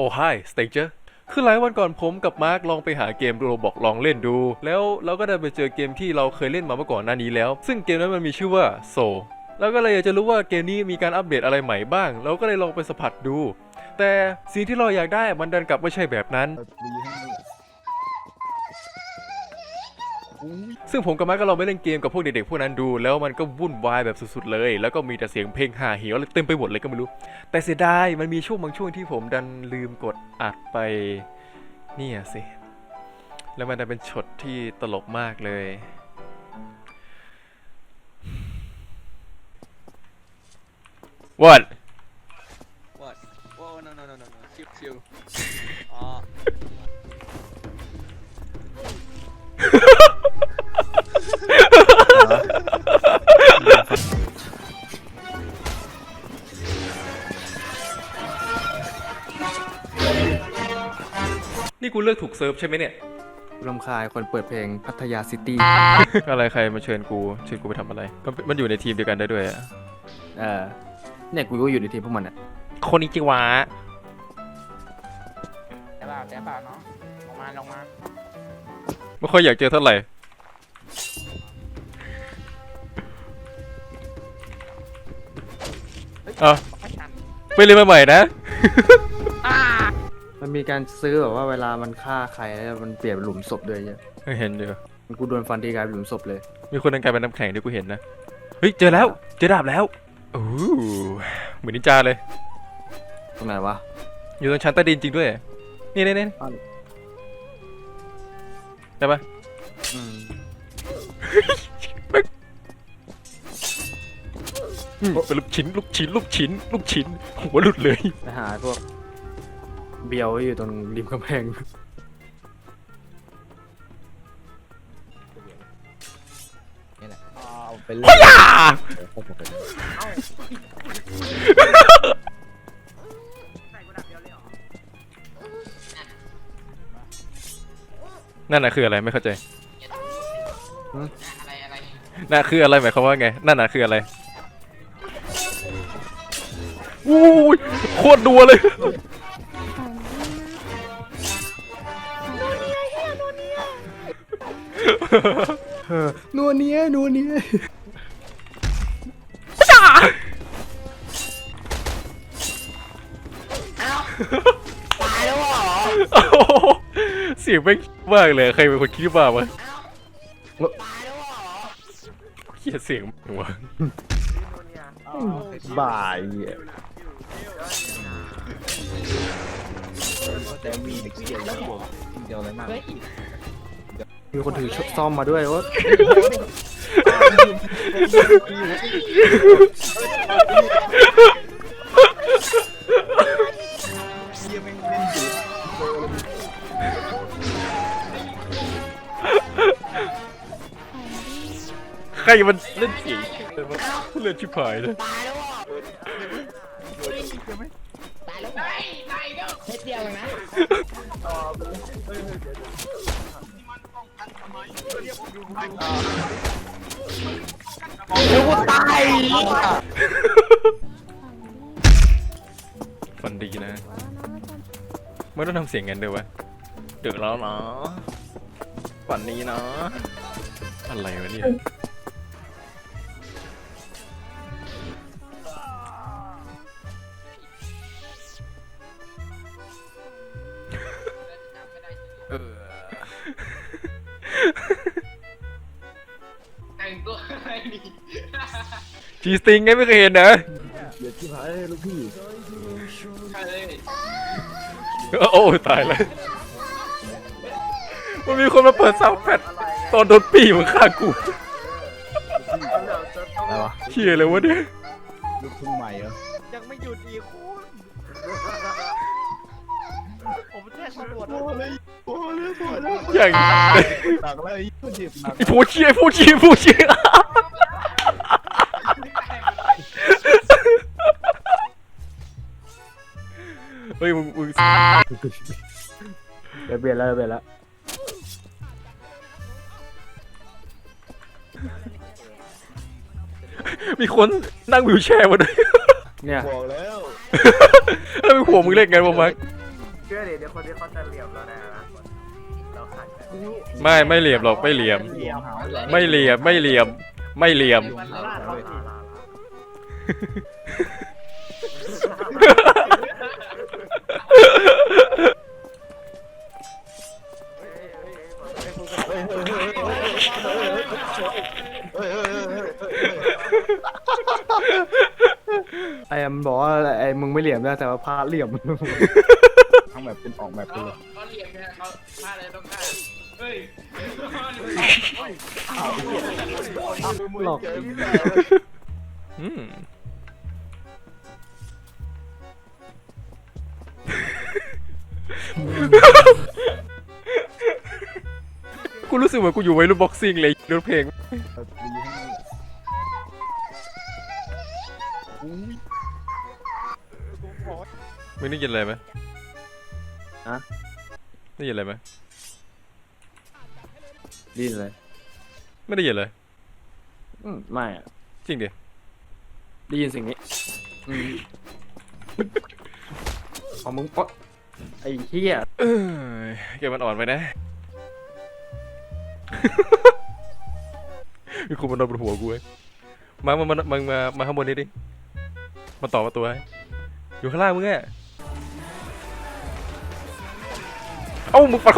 โอ้ hi stranger คือหลายวันก่อนผมกับมาร์คลองไปหาเกมโรบอกลองเล่นดู แล้วเราก็ได้ไปเจอเกมที่เราเคยเล่นมาเมื่อก่อนหน้านี้แล้ว ซึ่งเกมนั้นมันมีชื่อว่าโซแล้วก็เลยอยากจะรู้ว่าเกมนี้มีการอัปเดตอะไรใหม่บ้าง เราก็เลยลองไปสัมผัสดู แต่สิ่งที่เราอยากได้มันดันกลับไม่ใช่แบบนั้น ซึ่งผมกับมาร์คก็ลองไปเล่นเกมกับพวกเด็กๆพวกนั้นดู แล้วมันก็วุ่นวายแบบสุดๆเลย แล้วก็มีแต่เสียงเพลงห่าเหวอะไรเต็มไปหมดเลยก็ไม่รู้ แต่เสียดายมันมีช่วงบางช่วงที่ผมดันลืมกดอัดไปเนี่ยสิแล้วมันดันเป็นช็อตที่ตลกมากเลย What What? Whoa, no, no, no, no, no. Chill, chill. Uh, นี่ เลือกถูกเซิร์ฟใช่ไหมเนี่ยรำคาญคนเปิดเพลงพัทยาซิตี้ อะไรใครมาเชิญกูเชิญกูไปทำอะไรมันมันอยู่ในทีมเดียวกันได้ด้วยอะเออเนี่ยกูก็อยู่ในทีมพวกมันอะ คนนี้จิวะแต่เปล่าแต่เปล่าเนาะลงมาลงมาไม่ค่อยอยากเจอเท่าไหร่เอาไม่ทันไปเรียนมาใหม่นะ มันมีการซื้อแบบว่าเวลามันฆ่าใครแล้วมันเปลี่ยนเป็นหลุมศพด้วยเนี่ยเห็นอยู่มันกูโดนฟันทีกลายเป็นหลุมศพเลย มีคนนั้นกลายเป็นน้ำแข็งที่กูเห็นนะ เฮ้ยเจอแล้ว เจอดาบแล้วโอ้โหเหมือนนินจาเลย ตรงไหนวะอยู่ตรงชั้นใต้ดินจริงด้วย นี่นี่นี่อ้าวได้ปะอืมอืมเป็นลูกชิ้นลูกชิ้นลูกชิ้นลูกชิ้นหัวหลุดเลยไปหาพวก เบียวที่อยู่ตรงริมกำแพงเอาไปเล่นอ่าพวกผมไปเล่นนั่นน่ะคืออะไรไม่เข้าใจอะไรอะไรน่ะคืออะไรหมายความว่าไงนั่นน่ะคืออะไรอู้ยโคตรดัวเลย นัวเนี้ยนัวเนี้ยโอ้โหเสียงแม่งมากเลย ใครเป็นคนคิดมาวะเขียเสียงวะบ่ายแต่มีเด็กเดียวแล้วผมเดียวเลยมาก มีคนถือซ่อมมาด้วยวะใครมันเล่นเสียงเล่นชิบหายเลยเฮ็ดเดียว เลยนะฟันดีนะไม่ต้องทำเสียงกันด้วยวะเดือดแล้วเนาะฝันนี้เนาะอะไรวะเนี่ย แต่งตัวอะไรนี่จีสติงไงไม่เคยเห็นนะเดี๋ยวที่พายให้ลูกพี่ใช่เลยโอ้ยตายเลยมันมีคนมาเปิดซาวด์แพดตอนโดนปีมันฆ่ากูอะไรวะเชี่ยเลยวะเนี่ยลูกทุ่งใหม่เหรอยังไม่หยุดอีกคุณผมแจ้งตำรวจโอ้เลยโอ้เลยโอ้เลยอย่างหนักแล้วไอ้ผู้เจ็บหนักไอ้ผู้เชี่ยผู้เชี่ยผู้เชี่ยเฮ้ยมึงมึงเดี๋ยวเปลี่ยนแล้วเปลี่ยนแล้วมีคนนั่งวิวแชร์มาด้วยเนี่ยบอกแล้ว แล้วมีหัวมึงเล่นไงบ้างมั้งเชื่อดิเดี๋ยวคนที่เขาจะเหลี่ยมเราแน่นะเราขาดไม่ไม่เหลี่ยมหรอกไม่เหลี่ยมไม่เหลี่ยม ไม่เหลี่ยมไม่เหลี่ยมไอ้มบอกว่าไอ้มึงไม่เหลี่ยมนะแต่ว่าพระเหลี่ยม ทำแบบเป็นออกแบบไปเขาเลยเขาเหลี่ยมไงเขาฆ่าอะไรต้องฆ่าเฮ้ยหลอกจอพี่แม่อืมกูรู้สึกเหมือนกูอยู่ไวรุ่นบ็อกซิ่งเลยรื่องเพลงเอาตีให้อุ้ย มึงได้ยินอะไรไหม ฮะ ได้ยินอะไรไหมดิ้นเลยไม่ได้ยินเลย อืมไม่อะจริงดิได้ยินสิ่งนี้อืมของมึงปะไอ้เหี้ยเอ้ยเกมมันอ่อนไปนะ มีคนมานอนบนหัวกูเว้ยมามามามามามาข้างบนนี้ดิ มาต่อประตูให้อยู่ข้างล่างมึงอะ Ah, o Mufa.